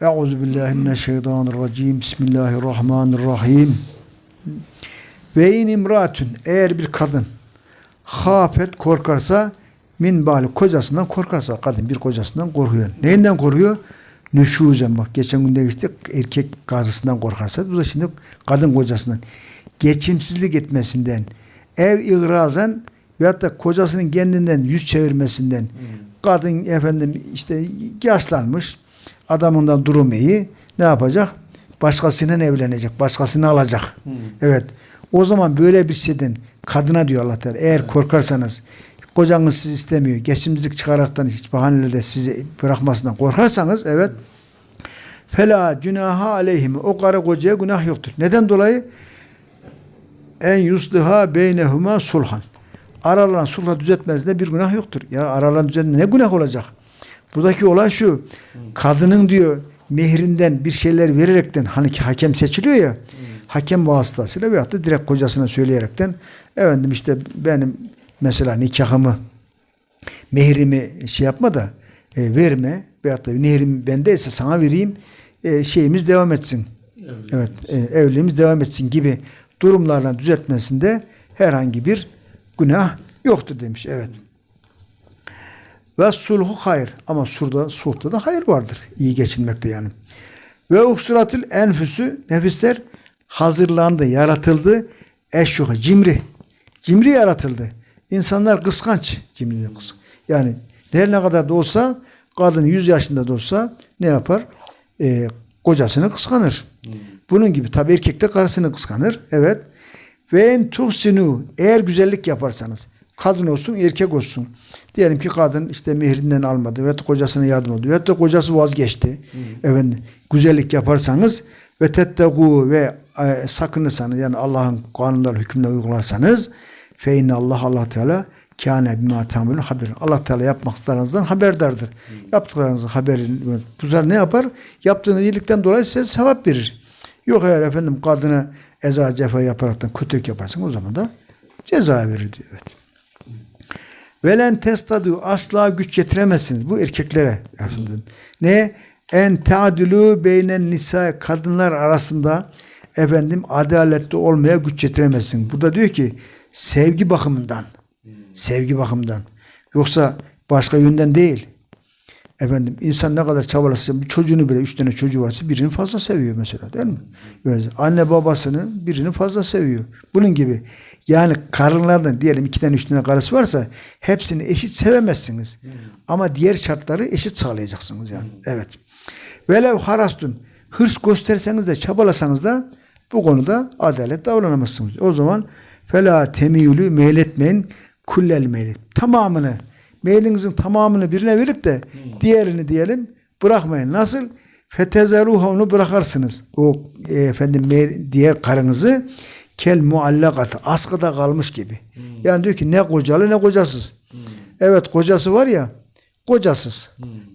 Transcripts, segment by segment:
Euzu billahi mineşşeytanirracim. Bismillahirrahmanirrahim. Ve in imratun eğer bir kadın hafet korkarsa min bali kocasından korkarsa kadın bir kocasından korkuyor. Neyinden korkuyor? Nüşuzen bak geçen günde işte erkek gazısından korkarsa bu da şimdi kadın kocasından geçimsizlik etmesinden ev iğrazen veyahut da kocasının kendinden yüz çevirmesinden kadın efendim işte yaşlanmış adamından durum iyi ne yapacak? Başkasıyla evlenecek. Başkasını alacak. Evet. O zaman böyle bir şeyden kadına diyor Allah Teala eğer korkarsanız kocanız sizi istemiyor. Geçimsizlik çıkaraktan hiç bahanelerle sizi bırakmasından korkarsanız evet fela günaha aleyhim o karı kocaya günah yoktur. Neden dolayı? En yusliha beynehuma sulhan. Aralarını sulha düzeltmesinde bir günah yoktur. Ya aralarını düzeltme ne günah olacak? Buradaki olay şu. Kadının diyor mehrinden bir şeyler vererekten hani ki hakem seçiliyor ya. Hakem vasıtasıyla veyahut da direkt kocasına söyleyerekten efendim işte benim mesela nikahımı mehrimi şey yapma da e, verme veyahut da nehrim bendeyse sana vereyim e, şeyimiz devam etsin. Evet, e, evliliğimiz devam etsin gibi durumlarla düzeltmesinde herhangi bir günah yoktur demiş. Evet. Ve sulhu hayır. Ama surda, sulhta da hayır vardır. İyi geçinmekte yani. Ve uksuratil enfüsü nefisler hazırlandı, yaratıldı. Eşşuha, cimri. Cimri yaratıldı. İnsanlar kıskanç. Cimri kıskanç. Yani her ne kadar da olsa kadın 100 yaşında da olsa ne yapar? Ee, kocasını kıskanır. Bunun gibi tabi erkek de karısını kıskanır. Evet. Ve en tuhsinu eğer güzellik yaparsanız kadın olsun erkek olsun. Diyelim ki kadın işte mehrinden almadı ve kocasına yardım oldu. Ve kocası vazgeçti. Efendim güzellik yaparsanız ve tettegu ve e, sakınırsanız yani Allah'ın kanunları hükümleri uygularsanız fe Allah Allah Teala kâne bima tamelun haber. Allah Teala yapmaklarınızdan haberdardır. Yaptıklarınızın haberini bu sefer ne yapar? Yaptığınız iyilikten dolayı size sevap verir. Yok eğer efendim kadına eza cefa yaparaktan kötülük yaparsın o zaman da ceza verir diyor. Evet. Velen testadu asla güç getiremezsiniz. Bu erkeklere efendim. Ne? En ta'dilu beynen nisa kadınlar arasında efendim adaletli olmaya güç getiremezsin. Burada diyor ki sevgi bakımından. Sevgi bakımından. Yoksa başka yönden değil. Efendim insan ne kadar çabalasa bir çocuğunu bile üç tane çocuğu varsa birini fazla seviyor mesela değil mi? Yani anne babasını birini fazla seviyor. Bunun gibi. Yani karınlardan diyelim iki tane üç tane karısı varsa hepsini eşit sevemezsiniz. Ama diğer şartları eşit sağlayacaksınız yani. Evet. Velev harastun hırs gösterseniz de çabalasanız da bu konuda adalet davranamazsınız. O zaman fela temiyülü meyletmeyin kullel meylet. Tamamını meylinizin tamamını birine verip de diğerini diyelim bırakmayın. Nasıl? Fetezeruha onu bırakarsınız. O e, efendim diğer karınızı kel muallakat askıda kalmış gibi. Yani diyor ki ne kocalı ne kocasız. Evet kocası var ya kocasız.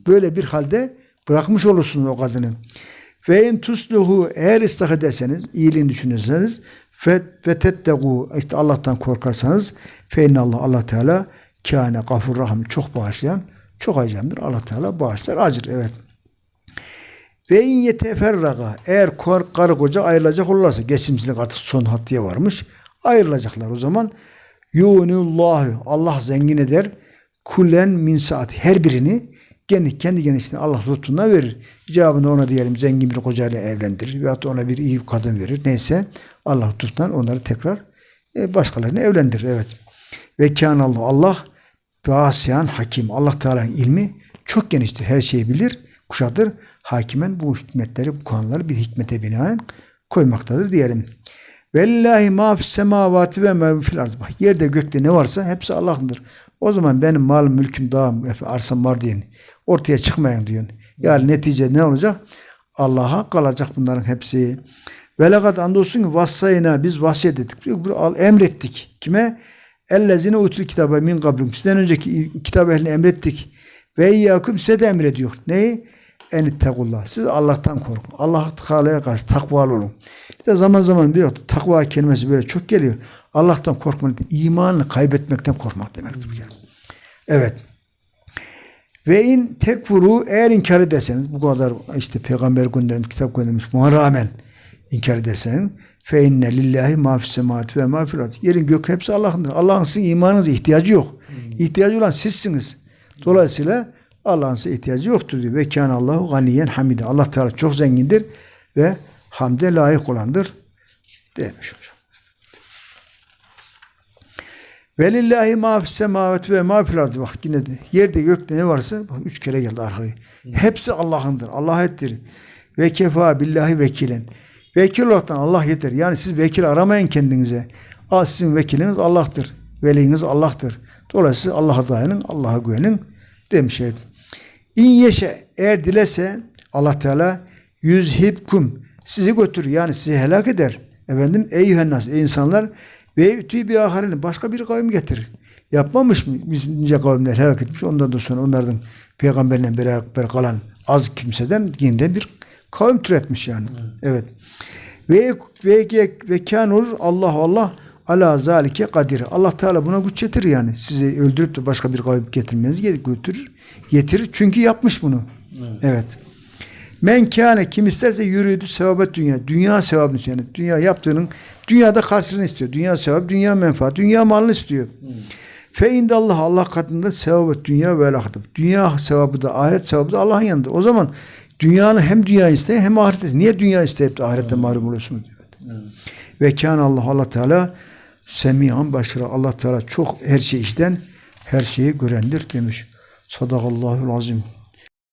Böyle bir halde bırakmış olursunuz o kadını. Ve in tusluhu eğer ıslah ederseniz, iyiliğini düşünürseniz fe tettegu işte Allah'tan korkarsanız fe Allah Allah Teala kâne gafur rahim çok bağışlayan, çok acemdir. Allah Teala bağışlar, acır. Evet. Ve in yeteferraga eğer kar, karı koca ayrılacak olurlarsa geçimsizlik artık son haddeye varmış. Ayrılacaklar o zaman yunullahu Allah zengin eder kullen min saati her birini kendi kendi genişliğine Allah lütfundan verir. İcabında ona diyelim zengin bir kocayla evlendirir veyahut ona bir iyi kadın verir. Neyse Allah lütfundan onları tekrar e, başkalarına evlendirir. Evet. Ve kân Allah Allah Basiyan hakim. Allah Teala'nın ilmi çok geniştir. Her şeyi bilir, kuşatır. Hakimen bu hikmetleri, bu kanunları bir hikmete binaen koymaktadır diyelim. Velillahi ma fis semavati ve ma fil arz. Yerde gökte ne varsa hepsi Allah'ındır. O zaman benim malım, mülküm, dağım, arsam var diyen ortaya çıkmayın diyor. Yani netice ne olacak? Allah'a kalacak bunların hepsi. Ve lekad andolsun ki vassayına biz vasiyet ettik. Emrettik. Kime? Ellezine utul kitaba min kablum. Sizden önceki kitap ehlini emrettik. Ve iyyakum size de emrediyor. Neyi? En ittegullah. Siz Allah'tan korkun. Allah Teala'ya karşı takvalı olun. İşte zaman zaman bir takva kelimesi böyle çok geliyor. Allah'tan korkmak, imanını kaybetmekten korkmak demektir bir kere. Evet. Ve in tekfuru eğer inkar ederseniz bu kadar işte peygamber göndermiş, kitap göndermiş buna rağmen inkar ederseniz fe inne lillahi ma fis semavati ve ma. Yerin gök hepsi Allah'ındır. Allah'ın sizin imanınıza ihtiyacı yok. İhtiyacı olan sizsiniz. Dolayısıyla Allah'ın size ihtiyacı yoktur diyor. Ve kâne Allahu ganiyen hamide. Allah Teala çok zengindir ve hamde layık olandır demiş hocam. Velillahi ma fis semavati ve ma fil. Bak yine de yerde gökte ne varsa bak üç kere geldi arkaya. Hepsi Allah'ındır. Allah ettir. Ve kefa billahi vekilen. Vekil olaraktan Allah yeter. Yani siz vekil aramayın kendinize. Al sizin vekiliniz Allah'tır. Veliniz Allah'tır. Dolayısıyla Allah'a dayanın, Allah'a güvenin demiş evet. İn yeşe eğer dilese Allah Teala yüzhibkum sizi götürür yani sizi helak eder. Efendim ey nas ey insanlar ve ütü bir aharini başka bir kavim getirir. Yapmamış mı? Biz nice kavimler helak etmiş. Ondan da sonra onlardan peygamberle beraber kalan az kimseden yeniden bir kavim türetmiş yani. Evet. Ve ve ve kan olur Allah Allah ala zalike kadir. Allah Teala buna güç yetirir yani. Sizi öldürüp de başka bir kavim getirmeniz götürür. Yetirir. Çünkü yapmış bunu. Evet. Men kâne kim isterse yürüdü sevabet dünya. Dünya sevabını. Yani dünya yaptığının dünyada karşılığını istiyor. Dünya sevabı, dünya menfaat, dünya malını istiyor. Fe indallah Allah katında sevabet dünya ve ahiret. Dünya sevabı da ahiret sevabı da Allah'ın yanında. O zaman dünyanın hem dünya isteyin hem ahiret isteyin. Niye dünya isteyip de ahirette mahrum oluyorsunuz? diyor. Ve kâne Allah Allah Teala semihan başıra. Allah Teala çok her şey işten her şeyi görendir demiş. Sadakallahul azim.